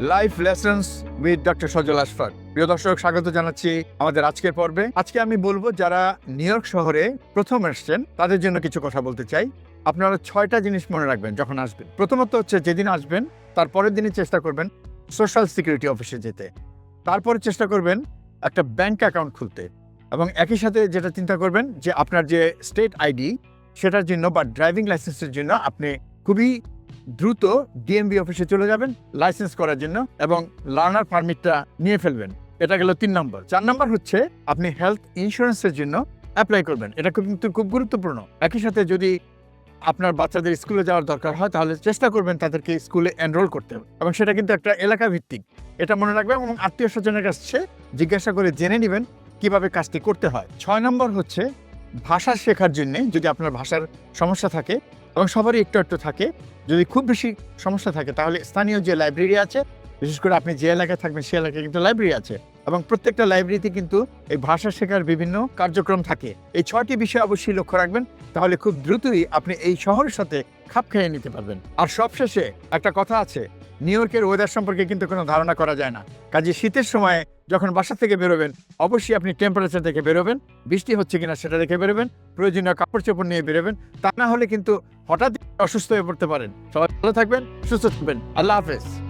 Life lessons with doctor Sajal Ashfaq. প্রিয় দর্শক, স্বাগত জানাচ্ছি আমাদের আজকের পর্বে। আজকে আমি বলব, যারা নিউ ইয়র্ক শহরে প্রথম এসছেন তাদের জন্য কিছু কথা বলতে চাই। আপনারা ছয়টা জিনিস মনে রাখবেন যখন আসবেন। প্রথমত হচ্ছে, যেদিন আসবেন, তার পরের দিনই চেষ্টা করবেন সোশ্যাল সিকিউরিটি অফিসে যেতে। তারপরে চেষ্টা করবেন একটা ব্যাংক অ্যাকাউন্ট খুলতে। এবং একই সাথে যেটা চিন্তা করবেন, যে আপনার যে স্টেট আইডি সেটার জন্য বা ড্রাইভিং লাইসেন্সের জন্য আপনি খুবই দ্রুত ডিএমবি অফিসে চলে যাবেন লাইসেন্স করার জন্য, এবং লার্নার পারমিটটা নিয়ে ফেলবেন। এটা গেল তিন নম্বর। চার নম্বর হচ্ছে, আপনি হেলথ ইন্স্যুরেন্সের জন্য অ্যাপ্লাই করবেন। এটা কিন্তু খুব গুরুত্বপূর্ণ। একই সাথে যদি আপনার বাচ্চাদের স্কুলে যাওয়ার দরকার হয়, তাহলে চেষ্টা করবেন তাদেরকে স্কুলে এনরোল করতে। এবং সেটা কিন্তু একটা এলাকা ভিত্তিক। এটা মনে রাখবেন এবং আত্মীয় স্বজনের কাছে জিজ্ঞাসা করে জেনে নেবেন কীভাবে কাজটি করতে হয়। ছয় নম্বর হচ্ছে, ভাষা শেখার জন্যে যদি আপনার ভাষার সমস্যা থাকে এবং সবারই একটু একটু থাকে। যদি খুব বেশি সমস্যা থাকে, তাহলে স্থানীয় যে লাইব্রেরি আছে, বিশেষ করে আপনি যে এলাকায় থাকবেন সে এলাকায় কিন্তু লাইব্রেরি আছে। এবং প্রত্যেকটা লাইব্রেরিতে কিন্তু এই ভাষা শেখার বিভিন্ন কার্যক্রম থাকে। এই ছয়টি বিষয় অবশ্যই লক্ষ্য রাখবেন, তাহলে খুব দ্রুতই আপনি এই শহরের সাথে খাপ খেয়ে নিতে পারবেন। আর সবশেষে একটা কথা আছে, নিউ ইয়র্কের ওয়েদার সম্পর্কে কিন্তু কোনো ধারণা করা যায় না। কাজে শীতের সময় যখন বাসা থেকে বেরোবেন, অবশ্যই আপনি টেম্পারেচার দেখে বেরোবেন, বৃষ্টি হচ্ছে কিনা সেটা দেখে বেরোবেন, প্রয়োজনীয় কাপড় চোপড় নিয়ে বেরোবেন, তা না হলে কিন্তু হঠাৎ অসুস্থ হয়ে পড়তে পারেন। সবাই ভালো থাকবেন, সুস্থ থাকবেন। আল্লাহ হাফেজ।